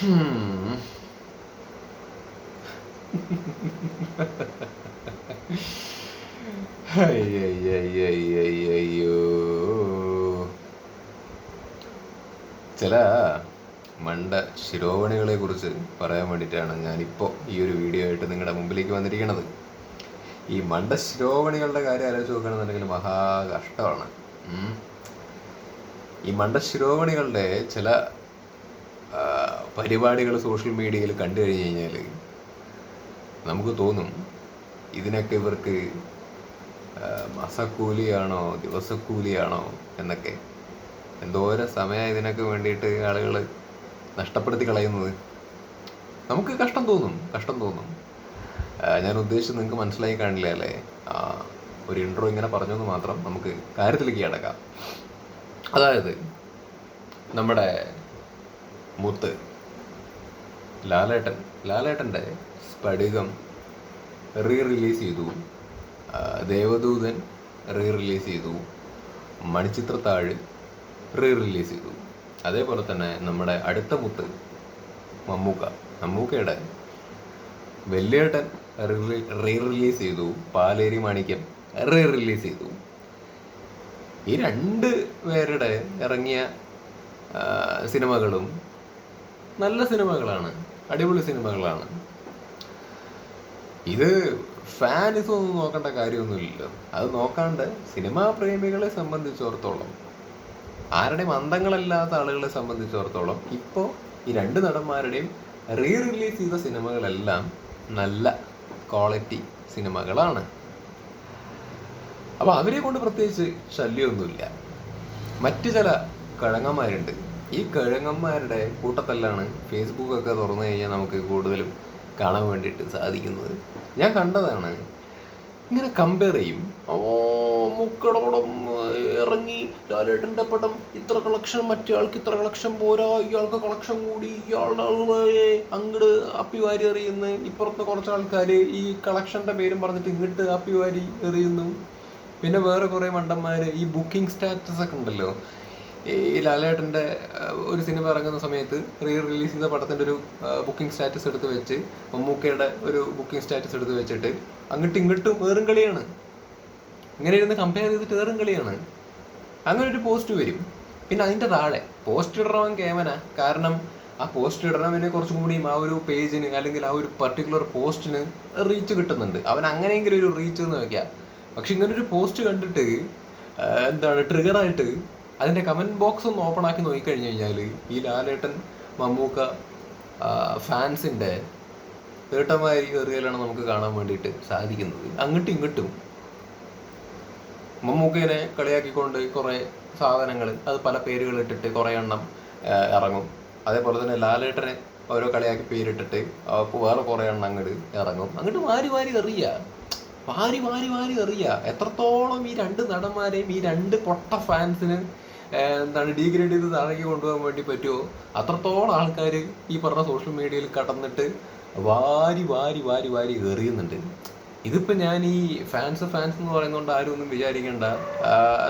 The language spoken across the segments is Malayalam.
Hmm. അയ്യോ ചില മണ്ട ശിരോമണികളെ കുറിച്ച് പറയാൻ വേണ്ടിയിട്ടാണ് ഞാനിപ്പോൾ ഈ ഒരു വീഡിയോ ആയിട്ട് നിങ്ങളുടെ മുമ്പിലേക്ക് വന്നിരിക്കുന്നത്. ഈ മണ്ട ശിരോമണികളുടെ കാര്യം ആലോചിച്ച് നോക്കുകയാണെന്നുണ്ടെങ്കിൽ മഹാ കഷ്ടമാണ്. ഈ മണ്ട ശിരോമണികളുടെ ചില പരിപാടികൾ സോഷ്യൽ മീഡിയയിൽ കണ്ടു കഴിഞ്ഞ് കഴിഞ്ഞാൽ നമുക്ക് തോന്നും ഇതിനൊക്കെ ഇവർക്ക് മാസക്കൂലിയാണോ ദിവസക്കൂലിയാണോ എന്നൊക്കെ. എന്തോരം സമയം ഇതിനൊക്കെ വേണ്ടിയിട്ട് ആളുകൾ നഷ്ടപ്പെടുത്തി കളയുന്നത്. നമുക്ക് കഷ്ടം തോന്നും കഷ്ടം തോന്നും. ഞാൻ ഉദ്ദേശിച്ചത് നിങ്ങൾക്ക് മനസ്സിലായി കാണില്ല അല്ലേ? ഒരു ഇൻട്രോ ഇങ്ങനെ പറഞ്ഞെന്ന് മാത്രം നമുക്ക് കാര്യത്തിലേക്ക് കിടക്കാം അതായത് നമ്മുടെ മുത്ത് ലാലേട്ടൻ ലാലേട്ടന്റെ സ്ഫടികം റീ റിലീസ് ചെയ്തു ദേവദൂതൻ റീ റിലീസ് ചെയ്തു. മണിച്ചിത്രത്താഴ് റീ റിലീസ് ചെയ്തു. അതേപോലെ തന്നെ നമ്മുടെ അടുത്ത മുത്ത് മമ്മൂക്ക മമ്മൂക്കയുടെ വെല്ലേട്ടൻ റീ റിലീസ് ചെയ്തു. പാലേരി മാണിക്യം റീ റിലീസ് ചെയ്തു. ഈ രണ്ട് പേരുടെ ഇറങ്ങിയ സിനിമകളും നല്ല സിനിമകളാണ്. അടിപൊളി സിനിമകളാണ്. ഇത് ഫാനിസം ഒന്നും നോക്കേണ്ട കാര്യമൊന്നുമില്ല. അത് നോക്കാണ്ട് സിനിമാ പ്രേമികളെ സംബന്ധിച്ചിടത്തോളം ആരുടെയും അന്തങ്ങളല്ലാത്ത ആളുകളെ സംബന്ധിച്ചിടത്തോളം ഇപ്പോൾ ഈ രണ്ട് നടന്മാരുടെയും റീ റിലീസ് ചെയ്ത സിനിമകളെല്ലാം നല്ല ക്വാളിറ്റി സിനിമകളാണ്. അപ്പോൾ അവരെ കൊണ്ട് പ്രത്യേകിച്ച് ശല്യമൊന്നുമില്ല. മറ്റു ചില കിഴങ്ങന്മാരുണ്ട്. ഈ കിഴങ്ങന്മാരുടെ കൂട്ടത്തിലാണ് ഫേസ്ബുക്കൊക്കെ തുറന്നു കഴിഞ്ഞാൽ നമുക്ക് കൂടുതലും കാണാൻ വേണ്ടിയിട്ട് സാധിക്കുന്നത്. ഞാൻ കണ്ടതാണ്. ഇങ്ങനെ കമ്പയർ ചെയ്യും. ഓ മുക്കടോടം ഇറങ്ങി ലാലേട്ടന്റെ പടം ഇത്ര കളക്ഷൻ മറ്റേ ആൾക്ക് ഇത്ര കളക്ഷൻ പോരാ ഇയാൾക്ക് കളക്ഷൻ കൂടി ഇയാളുടെ അങ്ങട് അങ്ങോട്ട് അപ്പി വാരി എറിയുന്നു. ഇപ്പുറത്തെ കുറച്ച് ആൾക്കാർ ഈ കളക്ഷന്റെ പേരും പറഞ്ഞിട്ട് ഇങ്ങോട്ട് അപ്പി വാരി എറിയുന്നു. പിന്നെ വേറെ കുറേ മണ്ടന്മാർ ഈ ബുക്കിംഗ് സ്റ്റാറ്റസ് ഒക്കെ ഉണ്ടല്ലോ. ഈ ലാലേട്ടന്റെ ഒരു സിനിമ ഇറങ്ങുന്ന സമയത്ത് റീ റിലീസ് ചെയ്ത പടത്തിന്റെ ഒരു ബുക്കിംഗ് സ്റ്റാറ്റസ് എടുത്ത് വെച്ച് മമ്മൂക്കയുടെ ഒരു ബുക്കിംഗ് സ്റ്റാറ്റസ് എടുത്ത് വെച്ചിട്ട് അങ്ങോട്ടും ഇങ്ങോട്ടും വേറും കളിയാണ്. ഇങ്ങനെ ഇരുന്ന് കമ്പയർ ചെയ്തിട്ട് വേറും കളിയാണ്. അങ്ങനെ ഒരു പോസ്റ്റ് വരും. പിന്നെ അതിന്റെ താഴെ പോസ്റ്റ് ഇടണവൻ കേമന. കാരണം ആ പോസ്റ്റ് ഇടണവന് കുറച്ചും കൂടിയും ആ ഒരു പേജിന് അല്ലെങ്കിൽ ആ ഒരു പർട്ടിക്കുലർ പോസ്റ്റിന് റീച്ച് കിട്ടുന്നുണ്ട്. അവൻ അങ്ങനെയെങ്കിലും ഒരു റീച്ച് എന്ന് വെക്കാം. പക്ഷെ ഇങ്ങനെ ഒരു പോസ്റ്റ് കണ്ടിട്ട് എന്താണ് ട്രിഗറായിട്ട് അതിന്റെ കമന്റ് ബോക്സ് ഒന്ന് ഓപ്പൺ ആക്കി നോക്കിക്കഴിഞ്ഞ് കഴിഞ്ഞാൽ ഈ ലാലേട്ടൻ മമ്മൂക്ക ഫാൻസിന്റെ ഏട്ടന്മാരി എറിയലാണ് നമുക്ക് കാണാൻ വേണ്ടിയിട്ട് സാധിക്കുന്നത്. അങ്ങോട്ടും ഇങ്ങോട്ടും മമ്മൂക്കേനെ കളിയാക്കിക്കൊണ്ട് കുറേ സാധനങ്ങൾ അത് പല പേരുകൾ ഇട്ടിട്ട് കുറേ എണ്ണം ഇറങ്ങും. അതേപോലെ തന്നെ ലാലേട്ടനെ ഓരോ കളിയാക്കി പേരിട്ടിട്ട് വേറെ കുറേ എണ്ണം അങ്ങോട്ട് ഇറങ്ങും. അങ്ങോട്ട് മാറി മാറി എറിയ. വാരി വാരി വാരി എറിയ. എത്രത്തോളം ഈ രണ്ട് നടന്മാരെയും ഈ രണ്ട് പൊട്ട ഫാൻസിന് എന്താണ് ഡീഗ്രേഡ് ചെയ്ത് താഴേക്ക് കൊണ്ടുപോകാൻ വേണ്ടി പറ്റുമോ അത്രത്തോളം ആൾക്കാർ ഈ പറഞ്ഞ സോഷ്യൽ മീഡിയയിൽ കടന്നിട്ട് വാരി വാരി വാരി വാരി എറിയുന്നുണ്ട്. ഇതിപ്പോൾ ഞാൻ ഈ ഫാൻസ് ഫാൻസ് എന്ന് പറയുന്നതുകൊണ്ട് ആരും ഒന്നും വിചാരിക്കേണ്ട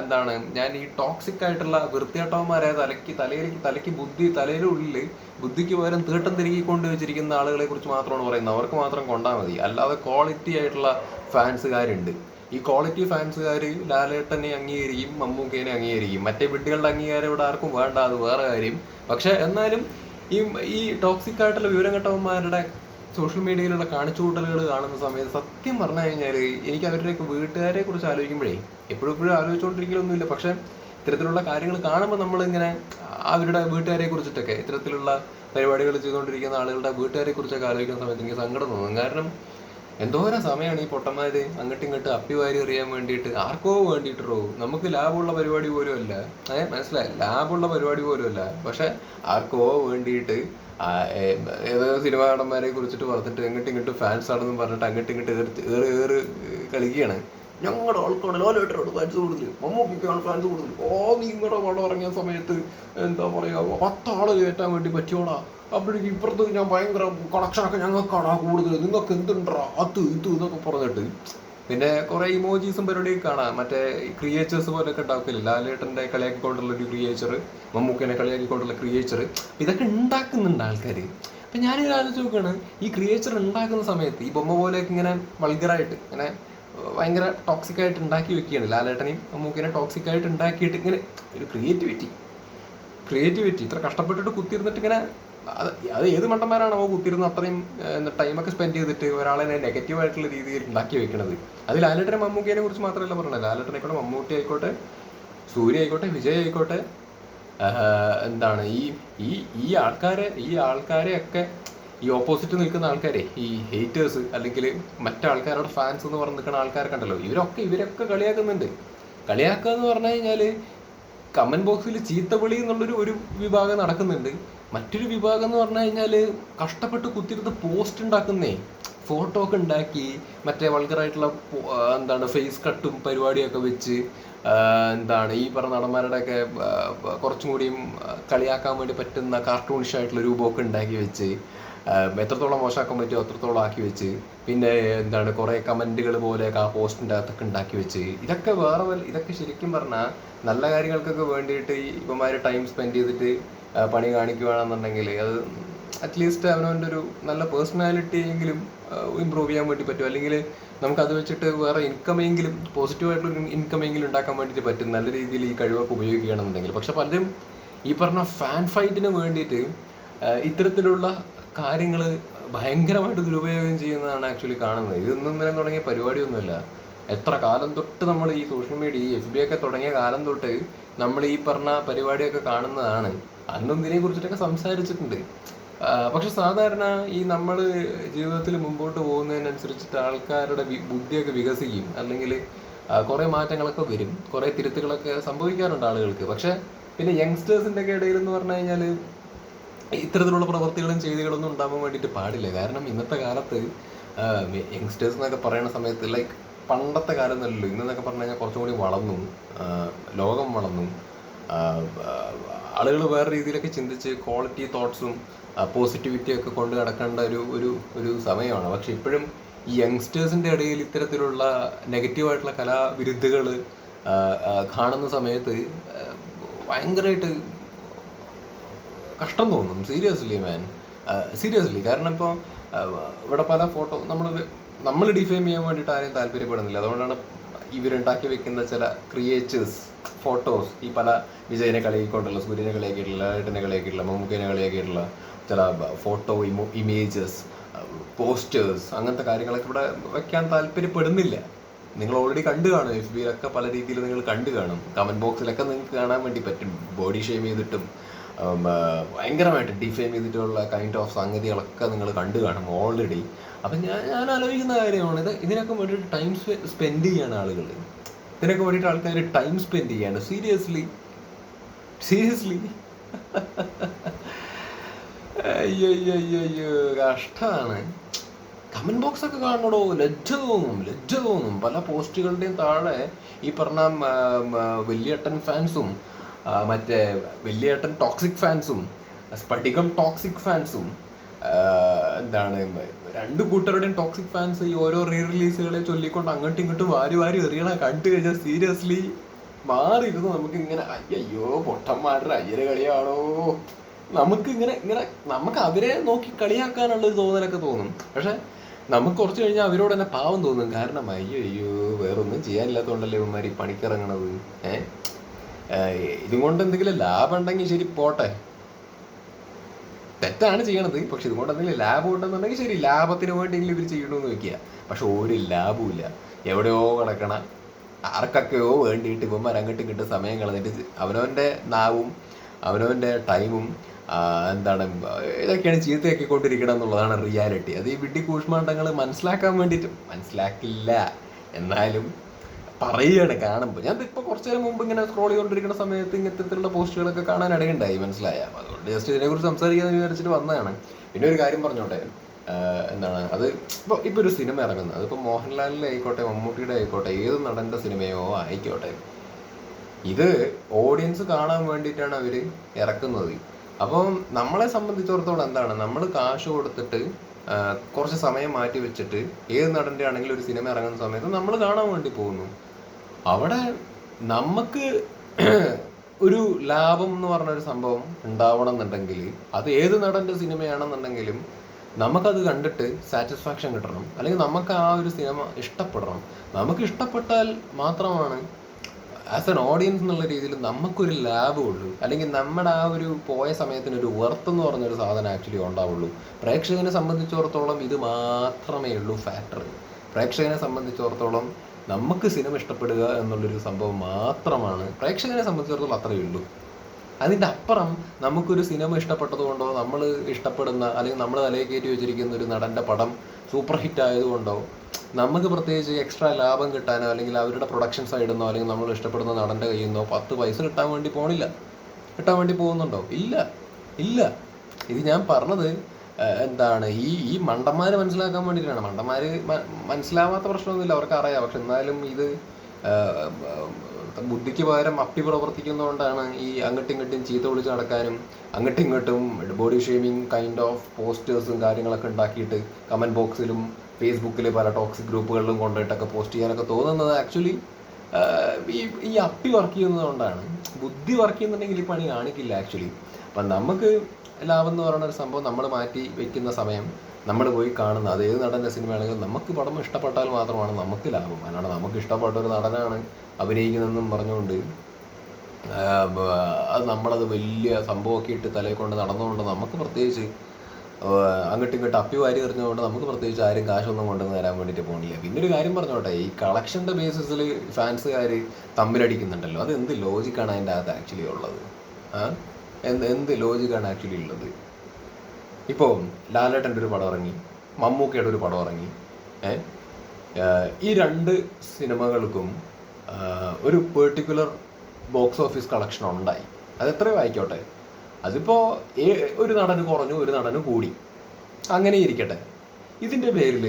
എന്താണ് ഞാൻ ഈ ടോക്സിക് ആയിട്ടുള്ള വൃത്തിയാട്ടവന്മാരെ തലയ്ക്ക് തലയിലേക്ക് തലയ്ക്ക് ബുദ്ധി തലയിലുള്ളിൽ ബുദ്ധിക്ക് പകരം തീട്ടം തിരികെ വെച്ചിരിക്കുന്ന ആളുകളെ കുറിച്ച് മാത്രമാണ് പറയുന്നത്. അവർക്ക് മാത്രം കൊണ്ടാൽ മതി. അല്ലാതെ ക്വാളിറ്റി ആയിട്ടുള്ള ഫാൻസുകാരുണ്ട്. ഈ ക്വാളിറ്റി ഫാൻസുകാർ ലാലേട്ടനെ അംഗീകരിക്കും മമ്മൂക്കേനെ അംഗീകരിക്കും. മറ്റേ വിഡ്ഢികളുടെ അംഗീകാരം ഇവിടെ ആർക്കും വേണ്ട അത് വേറെ കാര്യം. പക്ഷെ എന്നാലും ഈ ഈ ടോക്സിക് ആയിട്ടുള്ള വിവരം കെട്ടവന്മാരുടെ സോഷ്യൽ മീഡിയയിലുള്ള കാണിച്ചുകൂട്ടലുകൾ കാണുന്ന സമയത്ത് സത്യം പറഞ്ഞു കഴിഞ്ഞാൽ എനിക്ക് അവരുടെയൊക്കെ വീട്ടുകാരെ കുറിച്ച് ആലോചിക്കുമ്പോഴേ എപ്പോഴും എപ്പോഴും ആലോചിച്ചുകൊണ്ടിരിക്കലൊന്നുമില്ല. പക്ഷെ ഇത്തരത്തിലുള്ള കാര്യങ്ങൾ കാണുമ്പോൾ നമ്മൾ ഇങ്ങനെ അവരുടെ വീട്ടുകാരെ കുറിച്ചിട്ടൊക്കെ ഇത്തരത്തിലുള്ള പരിപാടികൾ ചെയ്തുകൊണ്ടിരിക്കുന്ന ആളുകളുടെ വീട്ടുകാരെ കുറിച്ചൊക്കെ ആലോചിക്കുന്ന സമയത്ത് എനിക്ക് സങ്കടം തോന്നും. കാരണം എന്തോരം സമയമാണ് ഈ പൊട്ടന്മാർ അങ്ങോട്ടും ഇങ്ങോട്ടും അപ്പി വാരി എറിയാൻ വേണ്ടിയിട്ട്. ആർക്കോ വേണ്ടിയിട്ടോ നമുക്ക് ലാഭമുള്ള പരിപാടി പോലും അല്ല. ഏഹ് മനസ്സിലായി? ലാഭമുള്ള പരിപാടി പോലും അല്ല. പക്ഷെ ആർക്കോ വേണ്ടിയിട്ട് ഏതോ സിനിമാ നടന്മാരെ കുറിച്ചിട്ട് പറഞ്ഞിട്ട് എങ്ങോട്ടും ഇങ്ങോട്ടും ഫാൻസ് ആണെന്നും പറഞ്ഞിട്ട് അങ്ങോട്ടും ഇങ്ങോട്ടും ഏറി ഏറി കളിക്കുകയാണ്. ഞങ്ങളുടെ ആൾക്കാണ് ലാലേട്ടനോട് ഫാൻസ് കൂടുതൽ മമ്മൂക്കിക്കാണ് ഫാൻസ് കൂടുതൽ ഓ നിങ്ങളുടെ പടം ഇറങ്ങിയ സമയത്ത് എന്താ പറയുക പത്താൾ കയറ്റാൻ വേണ്ടി പറ്റിയോടാ അപ്പോഴേക്കും ഇപ്പുറത്ത് ഞാൻ ഭയങ്കര കളക്ഷനൊക്കെ ഞങ്ങൾക്കാണ് കൂടുതൽ നിങ്ങൾക്ക് എന്തുണ്ടാ? അത് ഇത് എന്നൊക്കെ പറഞ്ഞിട്ട് പിന്നെ കുറെ ഇമോജീസും പരിപാടിയൊക്കെ കാണാം. മറ്റേ ക്രിയേച്ചേഴ്സ് പോലെയൊക്കെ ഉണ്ടാക്കില്ല ലാലേട്ടന്റെ കളിയാക്കിക്കൊണ്ടുള്ള ഒരു ക്രിയേച്ചർ മമ്മൂക്കനെ കളിയാക്കിക്കൊണ്ടുള്ള ക്രിയേച്ചർ ഇതൊക്കെ ഉണ്ടാക്കുന്നുണ്ട് ആൾക്കാർ അപ്പൊ ഞാനിങ്ങനെ ആലോചിച്ച് നോക്കുകയാണ് ഈ ക്രിയേച്ചർ ഉണ്ടാക്കുന്ന സമയത്ത് ഈ ബൊമ്മ പോലെയൊക്കെ ഇങ്ങനെ വൾഗറായിട്ട് ഇങ്ങനെ ഭയങ്കര ടോക്സിക് ആയിട്ട് ഉണ്ടാക്കി വെക്കുകയാണ്. ലാലേട്ടനെയും മമ്മൂക്കിനെ ടോക്സിക് ആയിട്ട് ഉണ്ടാക്കിയിട്ട് ഇങ്ങനെ ഒരു ക്രിയേറ്റിവിറ്റി ക്രിയേറ്റിവിറ്റി ഇത്ര കഷ്ടപ്പെട്ടിട്ട് കുത്തിയിരുന്നിട്ട് ഇങ്ങനെ അത് അത് ഏത് മണ്ടന്മാരാണോ കുത്തിരുന്ന് അത്രയും ടൈമൊക്കെ സ്പെൻഡ് ചെയ്തിട്ട് ഒരാളെ നെഗറ്റീവ് ആയിട്ടുള്ള രീതിയിൽ ഉണ്ടാക്കി വെക്കുന്നത് അത് ലാലേട്ടനെ മമ്മൂക്കിയെ കുറിച്ച് മാത്രമല്ല പറഞ്ഞത്. ലാലേട്ടനെ ആയിക്കോട്ടെ മമ്മൂട്ടി ആയിക്കോട്ടെ സൂര്യ ആയിക്കോട്ടെ വിജയ് ആയിക്കോട്ടെ എന്താണ് ഈ ഈ ഈ ആൾക്കാരെ ഈ ആൾക്കാരെയൊക്കെ ഈ ഓപ്പോസിറ്റ് നിൽക്കുന്ന ആൾക്കാരെ ഈ ഹേറ്റേഴ്സ് അല്ലെങ്കിൽ മറ്റാൾക്കാരുടെ ഫാൻസ് എന്ന് പറഞ്ഞ് നിൽക്കുന്ന ആൾക്കാരൊക്കെ കണ്ടല്ലോ. ഇവരൊക്കെ ഇവരൊക്കെ കളിയാക്കുന്നുണ്ട്. കളിയാക്കുക എന്ന് പറഞ്ഞു കഴിഞ്ഞാൽ കമന്റ് ബോക്സിൽ ചീത്തവിളി എന്നുള്ളൊരു ഒരു വിഭാഗം നടക്കുന്നുണ്ട്. മറ്റൊരു വിഭാഗം എന്ന് പറഞ്ഞു കഴിഞ്ഞാൽ കഷ്ടപ്പെട്ട് കുത്തിരുന്ന് പോസ്റ്റ് ഉണ്ടാക്കുന്നേ ഫോട്ടോ ഒക്കെ ഉണ്ടാക്കി മറ്റേ വൾഗറായിട്ടുള്ള എന്താണ് ഫേസ് കട്ടും പരിപാടിയൊക്കെ വെച്ച് എന്താണ് ഈ പറഞ്ഞ നടന്മാരുടെയൊക്കെ കുറച്ചും കൂടിയും കളിയാക്കാൻ വേണ്ടി പറ്റുന്ന കാർട്ടൂണിഷായിട്ടുള്ള രൂപമൊക്കെ ഉണ്ടാക്കി വെച്ച് എത്രത്തോളം മോശമാക്കാൻ പറ്റുമോ അത്രത്തോളം ആക്കി വെച്ച്. പിന്നെ എന്താണ് കുറേ കമന്റുകൾ പോലെ ആ പോസ്റ്റിന്റെ അകത്തൊക്കെ ഉണ്ടാക്കി വെച്ച്. ഇതൊക്കെ വേറെ ഇതൊക്കെ ശരിക്കും പറഞ്ഞാൽ നല്ല കാര്യങ്ങൾക്കൊക്കെ വേണ്ടിയിട്ട് ഇവന്മാർ ടൈം സ്പെൻഡ് ചെയ്തിട്ട് പണി കാണിക്കുകയാണെന്നുണ്ടെങ്കിൽ അത് അറ്റ്ലീസ്റ്റ് അവനവന്റെ ഒരു നല്ല പേഴ്സണാലിറ്റി എങ്കിലും ഇമ്പ്രൂവ് ചെയ്യാൻ വേണ്ടി പറ്റും. അല്ലെങ്കിൽ നമുക്കത് വെച്ചിട്ട് വേറെ ഇൻകമെങ്കിലും പോസിറ്റീവായിട്ടുള്ള ഇൻകമെങ്കിലും ഉണ്ടാക്കാൻ വേണ്ടിയിട്ട് പറ്റും. നല്ല രീതിയിൽ ഈ കഴിവൊക്കെ ഉപയോഗിക്കുകയാണെന്നുണ്ടെങ്കിൽ പക്ഷെ പലരും ഈ പറഞ്ഞ ഫാൻ ഫൈറ്റിന് വേണ്ടിയിട്ട് ഇത്തരത്തിലുള്ള കാര്യങ്ങൾ ഭയങ്കരമായിട്ട് ദുരുപയോഗം ചെയ്യുന്നതാണ് ആക്ച്വലി കാണുന്നത്. ഇതൊന്നും ഇന്നലെ തുടങ്ങിയ പരിപാടിയൊന്നുമില്ല. എത്ര കാലം തൊട്ട് നമ്മൾ ഈ സോഷ്യൽ മീഡിയ ഈ എഫ് ബി ഒക്കെ തുടങ്ങിയ കാലം തൊട്ട് നമ്മൾ ഈ പറഞ്ഞ പരിപാടിയൊക്കെ കാണുന്നതാണ്. അന്നും ഇതിനെ കുറിച്ചിട്ടൊക്കെ സംസാരിച്ചിട്ടുണ്ട്. പക്ഷെ സാധാരണ ഈ നമ്മൾ ജീവിതത്തിൽ മുമ്പോട്ട് പോകുന്നതിനനുസരിച്ചിട്ട് ആൾക്കാരുടെ ബുദ്ധിയൊക്കെ വികസിക്കും. അല്ലെങ്കിൽ കുറേ മാറ്റങ്ങളൊക്കെ വരും. കുറേ തിരുത്തുകളൊക്കെ സംഭവിക്കാറുണ്ട് ആളുകൾക്ക്. പക്ഷെ പിന്നെ യങ്സ്റ്റേഴ്സിന്റെ ഒക്കെ ഇടയിൽ എന്ന് പറഞ്ഞു കഴിഞ്ഞാൽ ഇത്തരത്തിലുള്ള പ്രവൃത്തികളും ചെയ്തികളൊന്നും ഉണ്ടാകാൻ വേണ്ടിയിട്ട് പാടില്ല. കാരണം ഇന്നത്തെ കാലത്ത് യങ്സ്റ്റേഴ്സ് എന്നൊക്കെ പറയുന്ന സമയത്ത് ലൈക്ക് പണ്ടത്തെ കാലം എന്നല്ലല്ലോ ഇന്നെന്നൊക്കെ പറഞ്ഞു കഴിഞ്ഞാൽ കുറച്ചും കൂടി വളർന്നു ലോകം വളർന്നു ആളുകൾ വേറെ രീതിയിലൊക്കെ ചിന്തിച്ച് ക്വാളിറ്റി തോട്ട്സും പോസിറ്റിവിറ്റി ഒക്കെ കൊണ്ട് നടക്കേണ്ട ഒരു ഒരു ഒരു സമയമാണ്. പക്ഷെ ഇപ്പോഴും ഈ യങ്സ്റ്റേഴ്സിന്റെ ഇടയിൽ ഇത്തരത്തിലുള്ള നെഗറ്റീവായിട്ടുള്ള കലാവിരുദ്ധകൾ കാണുന്ന സമയത്ത് ഭയങ്കരമായിട്ട് കഷ്ടം തോന്നും. സീരിയസ്ലി മാൻ സീരിയസ്ലി കാരണം ഇപ്പോൾ ഇവിടെ പല ഫോട്ടോ നമ്മൾ നമ്മൾ ഡിഫൈം ചെയ്യാൻ വേണ്ടിയിട്ട് ആരെയും താല്പര്യപ്പെടുന്നില്ല. അതുകൊണ്ടാണ് ഇവരുണ്ടാക്കി വെക്കുന്ന ചില ക്രിയേച്ചേഴ്സ് ഫോട്ടോസ് ഈ പല വിജയനെ കളിയാക്കിക്കൊണ്ടുള്ള സൂര്യനെ കളിയാക്കിയിട്ടുള്ള ഏട്ടനെ കളിയാക്കിയിട്ടുള്ള മമ്മൂക്കിനെ കളിയാക്കിയിട്ടുള്ള ചില ഫോട്ടോ ഇമോ ഇമേജസ് പോസ്റ്റേഴ്സ് അങ്ങനത്തെ കാര്യങ്ങളൊക്കെ ഇവിടെ വെക്കാൻ താല്പര്യപ്പെടുന്നില്ല. നിങ്ങൾ ഓൾറെഡി കണ്ടു കാണും. എഫ് ബിയിലൊക്കെ പല രീതിയിൽ നിങ്ങൾ കണ്ടു കാണും. കമന്റ് ബോക്സിലൊക്കെ നിങ്ങൾക്ക് കാണാൻ വേണ്ടി പറ്റും. ബോഡി ഷെയിം ചെയ്തിട്ടും. ഭയങ്കരമായിട്ട് ഡിഫെയിം ചെയ്തിട്ടുള്ള കൈൻഡ് ഓഫ് സംഗതികളൊക്കെ നിങ്ങൾ കണ്ടു കാണും ഓൾറെഡി അപ്പം ഞാൻ ഞാൻ ആലോചിക്കുന്ന കാര്യമാണ് ഇത് ഇതിനൊക്കെ വേണ്ടിയിട്ട് ടൈം സ്പെൻഡ് ചെയ്യാണ് ആളുകൾ. ഇതിനൊക്കെ വേണ്ടിയിട്ട് ആൾക്കാർ ടൈം സ്പെൻഡ് ചെയ്യാണ്. സീരിയസ്ലി സീരിയസ്ലി അയ്യോ അയ്യോ അയ്യോ കഷ്ടമാണ് കമന്റ് ബോക്സ് ഒക്കെ കാണണോ ലജ്ജ തോന്നും ലജ്ജ തോന്നും. പല പോസ്റ്റുകളുടെയും താഴെ ഈ പറഞ്ഞ വലിയേട്ടൻ ഫാൻസും മറ്റേ വലിയേട്ടൻ ടോക്സിക് ഫാൻസും സ്പടികം ടോക്സിക് ഫാൻസും എന്താണ് രണ്ട് കൂട്ടരുടെയും ടോക്സിക് ഫാൻസ് ഈ ഓരോ റീ റിലീസുകളെ ചൊല്ലിക്കൊണ്ട് അങ്ങോട്ടും ഇങ്ങോട്ടും വാരി വാരി എറിയണ കണ്ടു കഴിഞ്ഞാൽ സീരിയസ്ലി മാറിയിരുന്നു. നമുക്ക് ഇങ്ങനെ അയ്യോ പൊട്ടന്മാരുടെ അയ്യര് കളിയാണോ? നമുക്ക് ഇങ്ങനെ ഇങ്ങനെ നമുക്ക് അവരെ നോക്കി കളിയാക്കാനുള്ള ഒരു തോന്നലൊക്കെ തോന്നും. പക്ഷെ നമുക്ക് കുറച്ച് കഴിഞ്ഞാൽ അവരോട് തന്നെ പാവം തോന്നും. കാരണം അയ്യോ അയ്യോ വേറൊന്നും ചെയ്യാനില്ലാത്തതുകൊണ്ടല്ലേ ഇവന്മാർ ഈ പണിക്കിറങ്ങണത്? ഏഹ് ഇതും കൊണ്ട് എന്തെങ്കിലും ലാഭം ഉണ്ടെങ്കിൽ ശരി പോട്ടെ. തെറ്റാണ് ചെയ്യണത് പക്ഷെ ഇതുകൊണ്ട് എന്തെങ്കിലും ലാഭം ഉണ്ടെന്നുണ്ടെങ്കിൽ ശരി ലാഭത്തിന് വേണ്ടിയെങ്കിലും ഇവർ ചെയ്യണമെന്ന് വെക്കുക. പക്ഷെ ഒരു ലാഭവും ഇല്ല. എവിടെയോ കിടക്കണ ആർക്കൊക്കെയോ വേണ്ടിയിട്ട് ഇവന്മാർ അങ്ങോട്ടും ഇങ്ങോട്ടും സമയം കളഞ്ഞിട്ട് അവനവന്റെ നാവും അവനവന്റെ ടൈമും എന്താണ് ഇതൊക്കെയാണ് ചീത്തയാക്കിക്കൊണ്ടിരിക്കണം എന്നുള്ളതാണ് റിയാലിറ്റി. അത് ഈ വിഡ്ഢി കൂഷ്മാണ്ടങ്ങൾ മനസ്സിലാക്കാൻ വേണ്ടിയിട്ട് മനസ്സിലാക്കില്ല. എന്നാലും പറയുകയാണ് കാണുമ്പോൾ ഞാൻ ഇപ്പോൾ കുറച്ചു നേരം മുമ്പ് ഇങ്ങനെ സ്ക്രോൾ ചെയ്തുകൊണ്ടിരിക്കുന്ന സമയത്ത് ഇങ്ങനത്തെ പോസ്റ്റുകളൊക്കെ കാണാൻ ഇടയുണ്ടായി മനസ്സിലായ. അതുകൊണ്ട് ജസ്റ്റ് ഇതിനെക്കുറിച്ച് സംസാരിക്കാന്ന് വിചാരിച്ചിട്ട് വന്നതാണ്. പിന്നെ ഒരു കാര്യം പറഞ്ഞോട്ടെ. എന്താണ് അത് ഇപ്പോൾ ഇപ്പോൾ ഒരു സിനിമ ഇറങ്ങുന്നത് അതിപ്പോൾ മോഹൻലാലിന്റെ ആയിക്കോട്ടെ മമ്മൂട്ടിയുടെ ആയിക്കോട്ടെ ഏത് നടന്റെ സിനിമയോ ആയിക്കോട്ടെ. ഇത് ഓഡിയൻസ് കാണാൻ വേണ്ടിയിട്ടാണ് അവർ ഇറക്കുന്നത്. അപ്പം നമ്മളെ സംബന്ധിച്ചിടത്തോളം എന്താണ് നമ്മൾ കാശ് കൊടുത്തിട്ട് കുറച്ച് സമയം മാറ്റി വെച്ചിട്ട് ഏത് നടന്റെ ആണെങ്കിലും ഒരു സിനിമ ഇറങ്ങുന്ന സമയത്ത് നമ്മൾ കാണാൻ വേണ്ടി പോകുന്നു. അവിടെ നമുക്ക് ഒരു ലാഭം എന്ന് പറഞ്ഞ ഒരു സംഭവം ഉണ്ടാവണം എന്നുണ്ടെങ്കിൽ അത് ഏത് നടന്റെ സിനിമയാണെന്നുണ്ടെങ്കിലും നമുക്കത് കണ്ടിട്ട് സാറ്റിസ്ഫാക്ഷൻ കിട്ടണം. അല്ലെങ്കിൽ നമുക്ക് ആ ഒരു സിനിമ ഇഷ്ടപ്പെടണം. നമുക്ക് ഇഷ്ടപ്പെട്ടാൽ മാത്രമാണ് ആസ് എൻ ഓഡിയൻസ് എന്നുള്ള രീതിയിൽ നമുക്കൊരു ലാഭം അല്ലെങ്കിൽ നമ്മുടെ ആ ഒരു പോയ സമയത്തിന് ഒരു വർത്ത് എന്ന് പറഞ്ഞൊരു സാധനം ആക്ച്വലി ഉണ്ടാവുള്ളൂ. പ്രേക്ഷകനെ സംബന്ധിച്ചിടത്തോളം ഇത് മാത്രമേ ഉള്ളൂ ഫാക്ടർ പ്രേക്ഷകനെ സംബന്ധിച്ചിടത്തോളം നമുക്ക് സിനിമ ഇഷ്ടപ്പെടുക എന്നുള്ളൊരു സംഭവം മാത്രമാണ്. പ്രേക്ഷകനെ സംബന്ധിച്ചിടത്തോളം അത്രയേ ഉള്ളൂ. അതിന്റെ അപ്പുറം നമുക്കൊരു സിനിമ ഇഷ്ടപ്പെട്ടതുകൊണ്ടോ നമ്മൾ ഇഷ്ടപ്പെടുന്ന അല്ലെങ്കിൽ നമ്മൾ തലയിൽ കയറ്റി വെച്ചിരിക്കുന്ന ഒരു നടന്റെ പടം സൂപ്പർ ഹിറ്റ് ആയതുകൊണ്ടോ നമുക്ക് പ്രത്യേകിച്ച് എക്സ്ട്രാ ലാഭം കിട്ടാനോ അല്ലെങ്കിൽ അവരുടെ പ്രൊഡക്ഷൻ സൈഡിൽ നിന്നോ അല്ലെങ്കിൽ നമ്മൾ ഇഷ്ടപ്പെടുന്ന നടന്റെ കയ്യിൽ നിന്നോ പത്ത് പൈസ കിട്ടാൻ വേണ്ടി പോണില്ല. കിട്ടാൻ വേണ്ടി പോകുന്നുണ്ടോ? ഇല്ല. ഇല്ല. ഇത് ഞാൻ പറഞ്ഞത് എന്താണ്? ഈ ഈ മണ്ടന്മാർ മനസ്സിലാക്കാൻ വേണ്ടിയിട്ടാണ്. മണ്ടന്മാർ മനസ്സിലാവാത്ത പ്രശ്നമൊന്നുമില്ല. അവർക്ക് അറിയാം പക്ഷെ എന്നാലും ഇത് ബുദ്ധിക്ക് പകരം അപ്പി പ്രവർത്തിക്കുന്നതുകൊണ്ടാണ് ഈ അങ്ങോട്ടും ഇങ്ങട്ടും ചീത്ത വിളിച്ച് നടക്കാനും അങ്ങോട്ടും ഇങ്ങോട്ടും ബോഡി ഷേമിങ് കൈൻഡ് ഓഫ് പോസ്റ്റേഴ്സും കാര്യങ്ങളൊക്കെ ഉണ്ടാക്കിയിട്ട് കമന്റ് ബോക്സിലും ഫേസ്ബുക്കിൽ പല ടോക്സിക് ഗ്രൂപ്പുകളിലും കൊണ്ടുപോയിട്ടൊക്കെ പോസ്റ്റ് ചെയ്യാനൊക്കെ തോന്നുന്നത് ആക്ച്വലി ഈ ഈ അപ്പി വർക്ക് ചെയ്യുന്നതുകൊണ്ടാണ് ബുദ്ധി വർക്ക് ചെയ്യുന്നുണ്ടെങ്കിൽ ഈ പണി കാണിക്കില്ല ആക്ച്വലി അപ്പം നമുക്ക് ലാഭം എന്ന് പറയുന്ന ഒരു സംഭവം നമ്മൾ മാറ്റി വെക്കുന്ന സമയം നമ്മൾ പോയി കാണുന്ന അത് ഏത് നടന്റെ സിനിമയാണെങ്കിലും നമുക്ക് പടം ഇഷ്ടപ്പെട്ടാൽ മാത്രമാണ് നമുക്ക് ലാഭം. അല്ലാണ്ട് നമുക്ക് ഇഷ്ടപ്പെട്ട ഒരു നടനാണ് അഭിനയിക്കുന്നതെന്നും പറഞ്ഞുകൊണ്ട് അത് നമ്മളത് വലിയ സംഭവമൊക്കെ ഇട്ട് തലയിൽ കൊണ്ട് നടന്നുകൊണ്ട് നമുക്ക് പ്രത്യേകിച്ച് അങ്ങോട്ടും ഇങ്ങോട്ടും അപ്പി വാരി എറിഞ്ഞുകൊണ്ട് നമുക്ക് പ്രത്യേകിച്ച് ആരും കാശൊന്നും കൊണ്ടുവന്ന് തരാൻ വേണ്ടിയിട്ട് പോകണില്ല പിന്നെ ഒരു കാര്യം പറഞ്ഞോട്ടെ ഈ കളക്ഷന്റെ ബേസിസിൽ ഫാൻസുകാർ തമ്മിലടിക്കുന്നുണ്ടല്ലോ. അത് എന്ത് ലോജിക്കാണ് അതിന്റെ അകത്ത് ആക്ച്വലി ഉള്ളത്? ആ? എന്ത് എന്ത് ലോജിക്കാണ് ആക്ച്വലി ഉള്ളത്? ഇപ്പോൾ ലാലേട്ടന്റെ ഒരു പടം ഇറങ്ങി മമ്മൂക്കയുടെ ഒരു പടം ഇറങ്ങി ഈ രണ്ട് സിനിമകൾക്കും ഒരു പെർട്ടിക്കുലർ ബോക്സ് ഓഫീസ് കളക്ഷൻ ഉണ്ടായി. അത് എത്രയോ ആയിക്കോട്ടെ അതിപ്പോൾ ഒരു നടന് കുറഞ്ഞു ഒരു നടന് കൂടി. അങ്ങനെ ഇരിക്കട്ടെ. ഇതിന്റെ പേരിൽ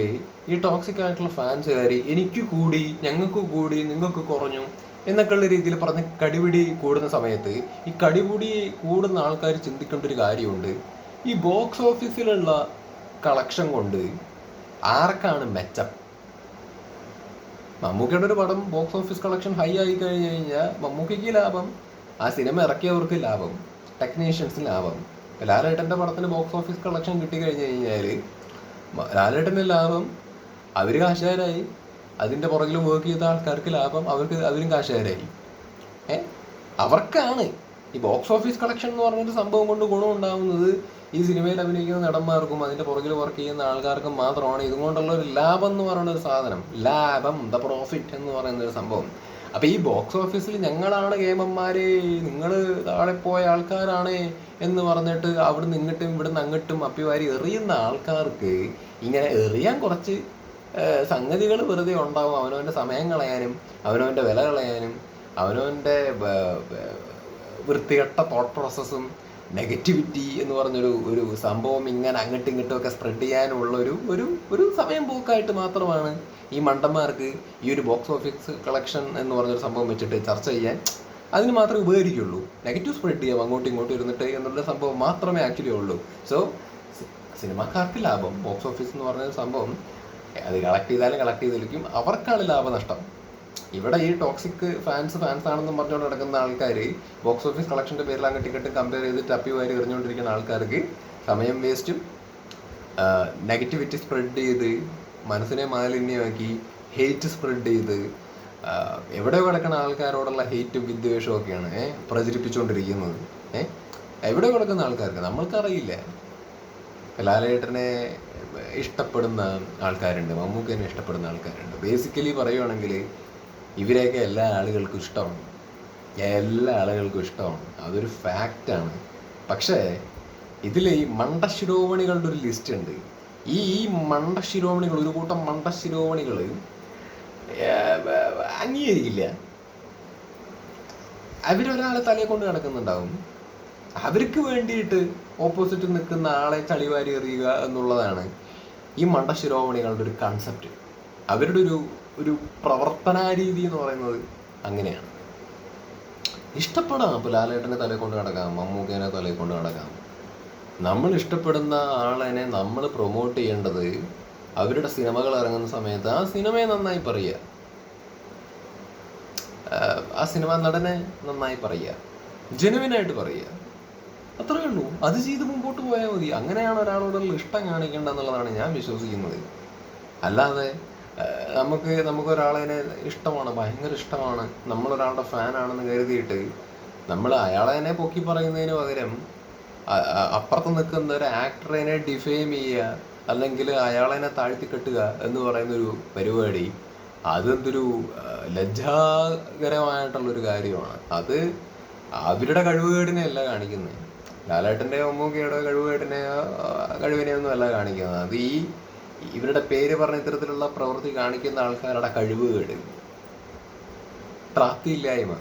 ഈ ടോക്സിക് ആയിട്ടുള്ള ഫാൻസുകാർ എനിക്ക് കൂടി ഞങ്ങൾക്ക് കൂടി നിങ്ങൾക്ക് കുറഞ്ഞു എന്നൊക്കെയുള്ള രീതിയിൽ പറഞ്ഞ് കടിപിടി കൂടുന്ന സമയത്ത് ഈ കടിപിടി കൂടുന്ന ആൾക്കാർ ചിന്തിക്കേണ്ട ഒരു കാര്യമുണ്ട്. ഈ ബോക്സ് ഓഫീസിലുള്ള കളക്ഷൻ കൊണ്ട് ആർക്കാണ് മെച്ചം? മമ്മൂക്കയുടെ ഒരു പടം ബോക്സ് ഓഫീസ് കളക്ഷൻ ഹൈ ആയി കഴിഞ്ഞു കഴിഞ്ഞാൽ മമ്മൂക്കയ്ക്ക് ലാഭം ആ സിനിമ ഇറക്കിയവർക്ക് ലാഭം ടെക്നീഷ്യൻസ് ലാഭം. ലാലേട്ടന്റെ പടത്തിന് ബോക്സ് ഓഫീസ് കളക്ഷൻ കിട്ടി കഴിഞ്ഞു കഴിഞ്ഞാൽ ലാലേട്ടന്റെ ലാഭം അവർ കാശുകാരായി. അതിന്റെ പുറകിൽ വർക്ക് ചെയ്ത ആൾക്കാർക്ക് ലാഭം അവർക്ക് അവരും കാശുകാരായി ഏ? അവർക്കാണ് ഈ ബോക്സ് ഓഫീസ് കളക്ഷൻ എന്ന് പറഞ്ഞൊരു സംഭവം കൊണ്ട് ഗുണം ഉണ്ടാവുന്നത് ഈ സിനിമയിൽ അഭിനയിക്കുന്ന നടന്മാർക്കും അതിന്റെ പുറകിൽ വർക്ക് ചെയ്യുന്ന ആൾക്കാർക്കും മാത്രമാണ്. ഇതുകൊണ്ടുള്ള ഒരു ലാഭം എന്ന് പറയുന്ന ഒരു സാധനം. ലാഭം ദ പ്രോഫിറ്റ് എന്ന് പറയുന്ന ഒരു സംഭവം. അപ്പൊ ഈ ബോക്സ് ഓഫീസിൽ ഞങ്ങളാണ് ഗെയിമന്മാരെ നിങ്ങൾ താഴെ പോയ ആൾക്കാരാണ് എന്ന് പറഞ്ഞിട്ട് അവിടുന്ന് ഇങ്ങോട്ടും ഇവിടുന്ന് അങ്ങോട്ടും അപ്പിവാരി എറിയുന്ന ആൾക്കാർക്ക് ഇങ്ങനെ എറിയാൻ കുറച്ച് സംഗതികൾ വെറുതെ ഉണ്ടാവും. അവനവന്റെ സമയം കളയാനും അവനവന്റെ വില കളയാനും അവനവന്റെ വൃത്തികെട്ട തോട്ട് പ്രോസസ്സും നെഗറ്റിവിറ്റി എന്ന് പറഞ്ഞൊരു ഒരു സംഭവം ഇങ്ങനെ അങ്ങോട്ടും ഇങ്ങോട്ടും ഒക്കെ സ്പ്രെഡ് ചെയ്യാനുള്ള ഒരു ഒരു ഒരു സമയം പോക്കായിട്ട് മാത്രമാണ് ഈ മണ്ടന്മാർക്ക് ഈ ഒരു ബോക്സ് ഓഫീസ് കളക്ഷൻ എന്ന് പറഞ്ഞൊരു സംഭവം വെച്ചിട്ട് ചർച്ച ചെയ്യാൻ അതിന് മാത്രമേ ഉപകരിക്കുള്ളൂ. നെഗറ്റീവ് സ്പ്രെഡ് ചെയ്യാം അങ്ങോട്ടും ഇങ്ങോട്ടും ഇരുന്നിട്ട് എന്നുള്ള സംഭവം മാത്രമേ ആക്ച്വലി ഉള്ളൂ. സോ സിനിമാക്കാർക്ക് ലാഭം ബോക്സ് ഓഫീസ് എന്ന് പറഞ്ഞ സംഭവം അത് കളക്ട് ചെയ്താലും കളക്ട് ചെയ്തിരിക്കും. അവർക്കാണ് ലാഭനഷ്ടം. ഇവിടെ ഈ ടോക്സിക് ഫാൻസ് ഫാൻസ് ആണെന്നും പറഞ്ഞുകൊണ്ട് നടക്കുന്ന ആൾക്കാർ ബോക്സ് ഓഫീസ് കളക്ഷന്റെ പേരിൽ അങ്ങ് ടിക്കറ്റ് കമ്പയർ ചെയ്ത് ടപ്പി വാരി എറിഞ്ഞുകൊണ്ടിരിക്കുന്ന ആൾക്കാർക്ക് സമയം വേസ്റ്റും നെഗറ്റിവിറ്റി സ്പ്രെഡ് ചെയ്ത് മനസ്സിനെ മാലിന്യമാക്കി ഹെയ്റ്റ് സ്പ്രെഡ് ചെയ്ത് എവിടെ കിടക്കുന്ന ആൾക്കാരോടുള്ള ഹെയ്റ്റും വിദ്വേഷവും ഒക്കെയാണ് പ്രചരിപ്പിച്ചുകൊണ്ടിരിക്കുന്നത്. ഏഹ് എവിടെ കിടക്കുന്ന ആൾക്കാർക്ക്? നമ്മൾക്കറിയില്ല. ലാലേട്ടനെ ഇഷ്ടപ്പെടുന്ന ആൾക്കാരുണ്ട് മമ്മൂക്കനെ ഇഷ്ടപ്പെടുന്ന ആൾക്കാരുണ്ട്. ബേസിക്കലി പറയുവാണെങ്കിൽ ഇവരെയൊക്കെ എല്ലാ ആളുകൾക്കും ഇഷ്ടമാണ്. എല്ലാ ആളുകൾക്കും ഇഷ്ടമാണ്. അതൊരു ഫാക്റ്റാണ് പക്ഷേ ഇതിൽ ഈ മണ്ടശിരോമണികളുടെ ഒരു ലിസ്റ്റ് ഉണ്ട്. ഈ ഈ മണ്ടശിരോമണികൾ ഒരു കൂട്ടം മണ്ടശിരോമണികൾ അംഗീകരിക്കില്ല. അവരൊരാളെ തലയെ കൊണ്ട് നടക്കുന്നുണ്ടാവും. അവർക്ക് വേണ്ടിയിട്ട് ഓപ്പോസിറ്റ് നിൽക്കുന്ന ആളെ ചളിവാരി എറിയുക എന്നുള്ളതാണ് ഈ മണ്ടശിരോമണികളുടെ ഒരു കൺസെപ്റ്റ് അവരുടെ ഒരു ഒരു പ്രവർത്തന രീതി എന്ന് പറയുന്നത് അങ്ങനെയാണ്. ഇഷ്ടപ്പെടാം. ഇപ്പോൾ ലാലേട്ടനെ തലയിൽ കൊണ്ട് നടക്കാം. മമ്മൂക്കേനെ തലയിൽ കൊണ്ട് നടക്കാം. നമ്മൾ ഇഷ്ടപ്പെടുന്ന ആളിനെ നമ്മൾ പ്രൊമോട്ട് ചെയ്യേണ്ടത് അവരുടെ സിനിമകൾ ഇറങ്ങുന്ന സമയത്ത് ആ സിനിമയെ നന്നായി പറയുക. ആ സിനിമ നടനെ നന്നായി പറയുക. ജെനുവിനായിട്ട് പറയുക. അത്രേ ഉള്ളൂ. അത് ചെയ്ത് മുമ്പോട്ട് പോയാൽ മതി. അങ്ങനെയാണ് ഒരാളോടുള്ള ഇഷ്ടം കാണിക്കേണ്ടത് എന്നുള്ളതാണ് ഞാൻ വിശ്വസിക്കുന്നത്. അല്ലാതെ നമുക്ക് നമുക്ക് ഒരാളെ ഇഷ്ടമാണ് ഭയങ്കര ഇഷ്ടമാണ്. നമ്മൾ ഒരാളുടെ ഫാനാണെന്ന് കരുതിയിട്ട് നമ്മൾ അയാളെ തന്നെ പൊക്കി പറയുന്നതിന് പകരം അപ്പുറത്ത് നിൽക്കുന്ന ഒരു ആക്ടറിനെ ഡിഫെയിം ചെയ്യുക അല്ലെങ്കിൽ അയാളെ താഴ്ത്തി കെട്ടുക എന്ന് പറയുന്നൊരു പരിപാടി അതെന്തൊരു ലജ്ജാകരമായിട്ടുള്ളൊരു കാര്യമാണ്. അത് അവരുടെ കഴിവുകേടിനെയല്ല കാണിക്കുന്നത്. ലാലേട്ടന്റെ മമ്മൂക്കയുടെ കഴിവുകേടിനെ ആ, കഴിവിനെ ഒന്നും അല്ല കാണിക്കുന്നത്. അത് ഈ ഇവരുടെ പേര് പറഞ്ഞ ഇത്തരത്തിലുള്ള പ്രവൃത്തി കാണിക്കുന്ന ആൾക്കാരുടെ കഴിവുകേട് പ്രാപ്തിയില്ലായ്മ.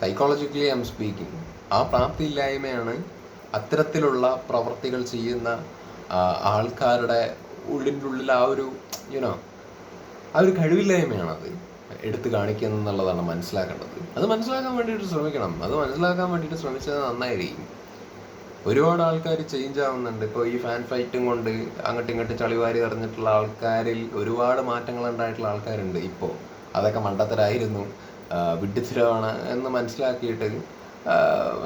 സൈക്കോളജിക്കലി ഐ എം സ്പീക്കിംഗ് ആ പ്രാപ്തിയില്ലായ്മയാണ് അത്തരത്തിലുള്ള പ്രവർത്തികൾ ചെയ്യുന്ന ആൾക്കാരുടെ ഉള്ളിന്റെ ഉള്ളിൽ ആ ഒരു യുനോ ആ ഒരു കഴിവില്ലായ്മയാണ് അത് എടുത്തു കാണിക്കുന്നത് മനസ്സിലാക്കേണ്ടത്. അത് മനസ്സിലാക്കാൻ വേണ്ടിയിട്ട് ശ്രമിക്കണം. അത് മനസ്സിലാക്കാൻ വേണ്ടിയിട്ട് ശ്രമിച്ചത് നന്നായിരിക്കും. ഒരുപാട് ആൾക്കാർ ചേഞ്ച് ആവുന്നുണ്ട്. ഇപ്പോൾ ഈ ഫാൻ ഫൈറ്റും കൊണ്ട് അങ്ങോട്ടും ഇങ്ങോട്ടും ചളിവാരി എറിഞ്ഞിട്ടുള്ള ആൾക്കാരിൽ ഒരുപാട് മാറ്റങ്ങൾ ഉണ്ടായിട്ടുള്ള ആൾക്കാരുണ്ട് ഇപ്പോൾ അതൊക്കെ മണ്ടത്തരായിരുന്നു. വിഡ്ഢിത്തരമാണ് എന്ന് മനസ്സിലാക്കിയിട്ട്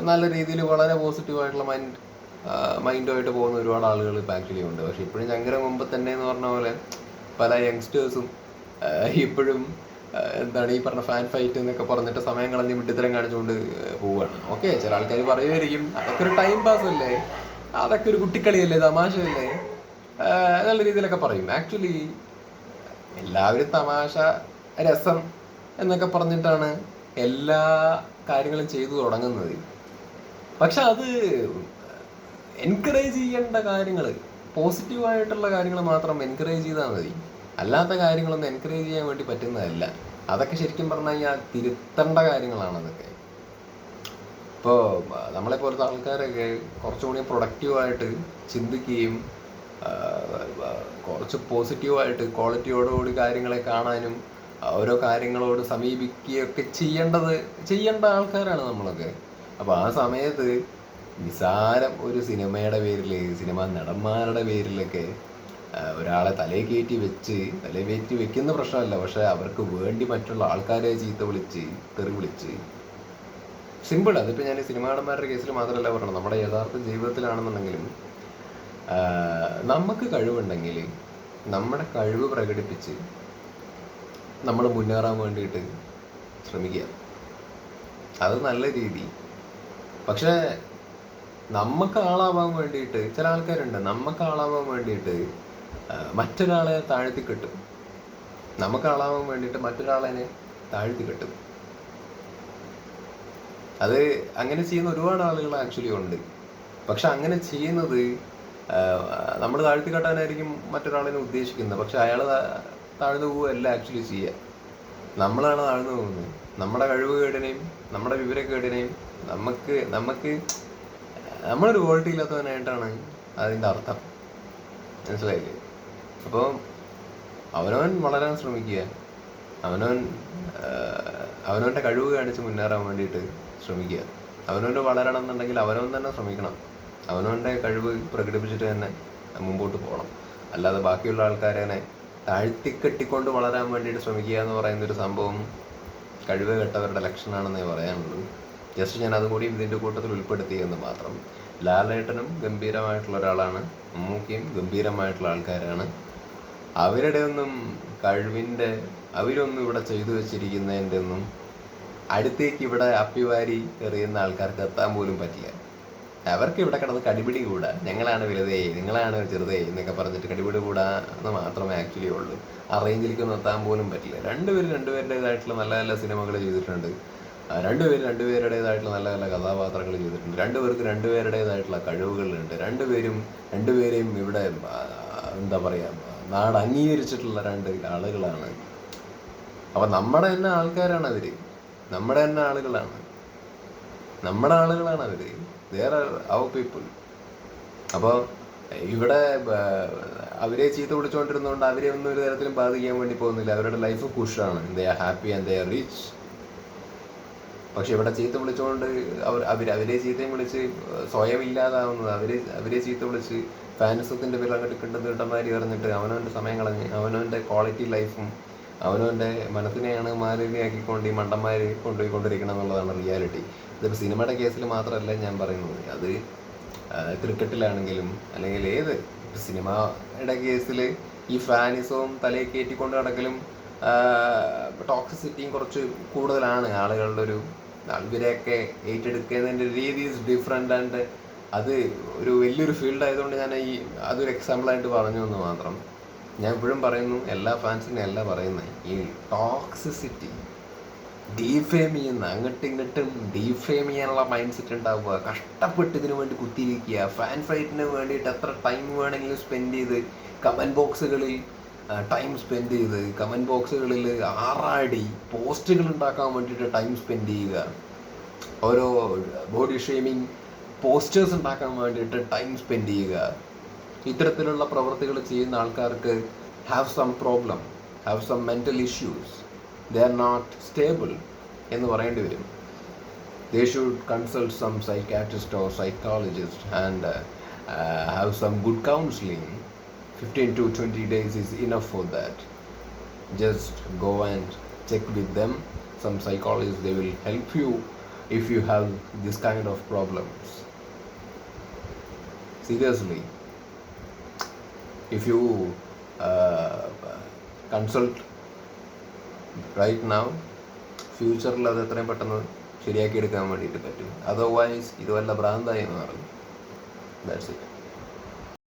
നല്ല രീതിയിൽ വളരെ പോസിറ്റീവായിട്ടുള്ള മൈൻഡ് മൈൻഡുമായിട്ട് പോകുന്ന ഒരുപാട് ആളുകൾ ഇപ്പം ആക്ച്വലി ഉണ്ട്. പക്ഷെ ഇപ്പോഴും ചങ്കര മുമ്പ് തന്നെ എന്ന് പറഞ്ഞ പോലെ പല യങ്സ്റ്റേഴ്സും ഇപ്പോഴും എന്താണ് ഈ പറഞ്ഞ ഫാൻ ഫൈറ്റ് എന്നൊക്കെ പറഞ്ഞിട്ട് സമയം കളഞ്ഞ് വിട്ടിത്തരം കാണിച്ചുകൊണ്ട് പോവുകയാണ് ഓക്കെ ചില ആൾക്കാർ പറയുമായിരിക്കും അതൊക്കെ ഒരു ടൈം പാസ് അല്ലേ? അതൊക്കെ ഒരു കുട്ടിക്കളിയല്ലേ തമാശയല്ലേ? നല്ല രീതിയിലൊക്കെ പറയും. ആക്ച്വലി എല്ലാവരും തമാശ രസം എന്നൊക്കെ പറഞ്ഞിട്ടാണ് എല്ലാ കാര്യങ്ങളും ചെയ്തു തുടങ്ങുന്നത്. പക്ഷെ അത് എൻകറേജ് ചെയ്യേണ്ട കാര്യങ്ങൾ പോസിറ്റീവായിട്ടുള്ള കാര്യങ്ങൾ മാത്രം എൻകറേജ് ചെയ്താൽ മതി. അല്ലാത്ത കാര്യങ്ങളൊന്നും എൻകറേജ് ചെയ്യാൻ വേണ്ടി പറ്റുന്നതല്ല. അതൊക്കെ ശരിക്കും പറഞ്ഞു കഴിഞ്ഞാൽ തിരുത്തേണ്ട കാര്യങ്ങളാണ് അതൊക്കെ ഇപ്പോൾ നമ്മളെ പോലത്തെ ആൾക്കാരൊക്കെ കുറച്ചുകൂടി പ്രൊഡക്റ്റീവായിട്ട് ചിന്തിക്കുകയും കുറച്ച് പോസിറ്റീവായിട്ട് ക്വാളിറ്റിയോടുകൂടി കാര്യങ്ങളെ കാണാനും ഓരോ കാര്യങ്ങളോട് സമീപിക്കുകയൊക്കെ ചെയ്യേണ്ടത് ചെയ്യേണ്ട ആൾക്കാരാണ് നമ്മളൊക്കെ. അപ്പോൾ ആ സമയത്ത് നിസാരം ഒരു സിനിമയുടെ പേരിൽ സിനിമ നടന്മാരുടെ പേരിലൊക്കെ ഒരാളെ തലയിൽ കയറ്റി വെച്ച് തലയിൽ കയറ്റി വെക്കുന്ന പ്രശ്നമല്ല. പക്ഷെ അവർക്ക് വേണ്ടി മറ്റുള്ള ആൾക്കാരെ ചീത്ത വിളിച്ച് തെറി വിളിച്ച്. സിമ്പിൾ അതിപ്പോൾ ഞാൻ സിനിമാ നടന്മാരുടെ കേസിൽ മാത്രമല്ല പറയണം നമ്മുടെ യഥാർത്ഥ ജീവിതത്തിലാണെന്നുണ്ടെങ്കിലും നമുക്ക് കഴിവുണ്ടെങ്കിൽ നമ്മുടെ കഴിവ് പ്രകടിപ്പിച്ച് നമ്മൾ മുന്നേറാൻ വേണ്ടിയിട്ട് ശ്രമിക്കുക. അത് നല്ല രീതി. പക്ഷേ നമുക്ക് ആളാവാൻ വേണ്ടിയിട്ട് ചില ആൾക്കാരുണ്ട്. നമുക്ക് ആളാവാൻ വേണ്ടിയിട്ട് മറ്റൊരാളെ താഴ്ത്തി കെട്ടും. നമുക്ക് ആളാവാൻ വേണ്ടിയിട്ട് മറ്റൊരാളെ താഴ്ത്തി കെട്ടും. അത് അങ്ങനെ ചെയ്യുന്ന ഒരുപാട് ആളുകൾ ആക്ച്വലി ഉണ്ട്. പക്ഷെ അങ്ങനെ ചെയ്യുന്നത് നമ്മൾ താഴ്ത്തി കെട്ടാനായിരിക്കും മറ്റൊരാളിനെ ഉദ്ദേശിക്കുന്നത്. പക്ഷെ അയാൾ താഴ്ന്നു പോവുകയല്ല ആക്ച്വലി ചെയ്യുക. നമ്മളാണ് താഴ്ന്നു പോകുന്നത്. നമ്മുടെ കഴിവ് കേടിനെയും നമ്മുടെ വിവരക്കേടിനെയും നമുക്ക് നമുക്ക് നമ്മളൊരു ക്വാളിറ്റി ഇല്ലാത്തവനായിട്ടാണ് അതിന്റെ അർത്ഥം. മനസ്സിലായില്ലേ? അപ്പോൾ അവനവൻ വളരാൻ ശ്രമിക്കുക. അവനവൻ അവനവന്റെ കഴിവ് കാണിച്ച് മുന്നേറാൻ വേണ്ടിയിട്ട് ശ്രമിക്കുക. അവനവന്റെ വളരണം എന്നുണ്ടെങ്കിൽ അവനവൻ തന്നെ ശ്രമിക്കണം. അവനവന്റെ കഴിവ് പ്രകടിപ്പിച്ചിട്ട് തന്നെ മുമ്പോട്ട് പോകണം. അല്ലാതെ ബാക്കിയുള്ള ആൾക്കാരെ താഴ്ത്തിക്കെട്ടിക്കൊണ്ട് വളരാൻ വേണ്ടിയിട്ട് ശ്രമിക്കുക എന്ന് പറയുന്ന ഒരു സംഭവം കഴിവ് കെട്ടവരുടെ ലക്ഷണമാണെന്നേ പറയാനുള്ളൂ. ജസ്റ്റ് ഞാൻ അതുകൂടി ഇതിന്റെ കൂട്ടത്തിൽ ഉൾപ്പെടുത്തിയെന്ന് മാത്രം. ലാലേട്ടനും ഗംഭീരമായിട്ടുള്ള ഒരാളാണ്. മമ്മൂക്കയും ഗംഭീരമായിട്ടുള്ള ആൾക്കാരാണ്. അവരുടെ ഒന്നും കഴിവിന്റെ അവരൊന്നും ഇവിടെ ചെയ്തു വെച്ചിരിക്കുന്നതിന്റെ ഒന്നും അടുത്തേക്ക് ഇവിടെ അപ്പിവാരി എറിയുന്ന ആൾക്കാർക്ക് എത്താൻ പോലും പറ്റില്ല. അവർക്ക് ഇവിടെ കിടന്ന് കടിപിടി കൂടാ. ഞങ്ങളാണ് വലുതേ നിങ്ങളാണ് ചെറുതേ എന്നൊക്കെ പറഞ്ഞിട്ട് കടിപിടി കൂടാ എന്ന് മാത്രമേ ആക്ച്വലി ഉള്ളൂ. ആ റേഞ്ചിലേക്കൊന്നും എത്താൻ പോലും പറ്റില്ല. രണ്ടുപേരും രണ്ടുപേരുടേതായിട്ടുള്ള നല്ല നല്ല സിനിമകൾ ചെയ്തിട്ടുണ്ട്. രണ്ടുപേരും രണ്ടുപേരുടേതായിട്ടുള്ള നല്ല നല്ല കഥാപാത്രങ്ങൾ ചെയ്തിട്ടുണ്ട്. രണ്ടുപേർക്ക് രണ്ടുപേരുടേതായിട്ടുള്ള കഴിവുകളുണ്ട്. രണ്ടുപേരും രണ്ടുപേരെയും ഇവിടെ എന്താ പറയുക നാട് അംഗീകരിച്ചിട്ടുള്ള രണ്ട് ആളുകളാണ്. അപ്പൊ നമ്മുടെ തന്നെ ആൾക്കാരാണ് അവർ. നമ്മുടെ തന്നെ ആളുകളാണ്. നമ്മുടെ ആളുകളാണ് അവർ. വേറെ അവർ പീപ്പിൾ അപ്പോൾ ഇവിടെ അവരെ ചീത്ത വിളിച്ചുകൊണ്ടിരുന്നതുകൊണ്ട് അവരെ ഒന്നും ഒരു തരത്തിലും ബാധിക്കാൻ വേണ്ടി പോകുന്നില്ല. അവരുടെ life കുഷാണ്. They are happy and they are rich പക്ഷെ ഇവിടെ ചീത്ത വിളിച്ചുകൊണ്ട് അവർ അവർ അവരെ ചീത്തയും വിളിച്ച് സ്വയം ഇല്ലാതാവുന്നത് അവരെ അവരെ ചീത്ത വിളിച്ച് ഫാൻസത്തിന്റെ പേരിൽ അങ്ങോട്ട് കിട്ടുന്ന കിട്ടന്മാരി പറഞ്ഞിട്ട് അവനവന്റെ സമയം കളഞ്ഞ് അവനവന്റെ ക്വാളിറ്റി ലൈഫും അവനവന്റെ മനസ്സിനെയാണ് മാലിന്യമാക്കിക്കൊണ്ട് ഈ കൊണ്ടുപോയി കൊണ്ടിരിക്കണം എന്നുള്ളതാണ് റിയാലിറ്റി ഇതിപ്പോൾ സിനിമയുടെ കേസിൽ മാത്രമല്ല ഞാൻ പറയുന്നത്. അത് ക്രിക്കറ്റിലാണെങ്കിലും അല്ലെങ്കിൽ ഏത് സിനിമയുടെ കേസിൽ ഈ ഫാനിസവും തലയിൽ കയറ്റിക്കൊണ്ട് നടക്കലും ടോക്സിസിറ്റിയും കുറച്ച് കൂടുതലാണ് ആളുകളുടെ ഒരു ഇവരെയൊക്കെ ഏറ്റെടുക്കുന്നതിന്റെ രീതി ഈസ് ഡിഫറെന്റ് ആൻഡ് അത് ഒരു വലിയൊരു ഫീൽഡ് ആയതുകൊണ്ട് ഞാൻ ഈ അതൊരു എക്സാമ്പിളായിട്ട് പറഞ്ഞു എന്ന് മാത്രം. ഞാൻ എപ്പോഴും പറയുന്നു എല്ലാ ഫാൻസിനും അല്ല പറയുന്നത് ഈ ടോക്സിസിറ്റി ഡീഫെയിം ചെയ്യുന്ന അങ്ങോട്ടും ഇങ്ങോട്ടും ഡീഫെയിം ചെയ്യാനുള്ള മൈൻഡ് സെറ്റ് ഉണ്ടാവുക കഷ്ടപ്പെട്ട് ഇതിനു വേണ്ടി കുത്തിയിരിക്കുക ഫാൻ ഫൈറ്റിന് വേണ്ടിയിട്ട് എത്ര ടൈം വേണമെങ്കിലും സ്പെൻഡ് ചെയ്ത് കമന്റ് ബോക്സുകളിൽ ടൈം സ്പെൻഡ് ചെയ്ത് കമന്റ് ബോക്സുകളിൽ ആറാടി പോസ്റ്റുകൾ ഉണ്ടാക്കാൻ വേണ്ടിയിട്ട് ടൈം സ്പെൻഡ് ചെയ്യുക. ഓരോ ബോഡി ഷേമിങ് പോസ്റ്റേഴ്സ് ഉണ്ടാക്കാൻ വേണ്ടിയിട്ട് ടൈം സ്പെൻഡ് ചെയ്യുക. ഇത്തരത്തിലുള്ള പ്രവൃത്തികൾ ചെയ്യുന്ന ആൾക്കാർക്ക് have some problem have some mental issues they are not stable എന്ന് പറയേണ്ടി വരും. They should consult some psychiatrist or psychologist and have some good counselling fifteen to twenty days is enough for that just go and check with them some psychologist they will help you if you have this kind of problems. Seriously. If you uh, consult right ഫ്യൂച്ചറിൽ അത് എത്രയും പെട്ടെന്ന് ശരിയാക്കി എടുക്കാൻ വേണ്ടിയിട്ട് പറ്റും. അതർവൈസ് ഇത് വല്ല ഭ്രാന്തായി പറഞ്ഞു. That's it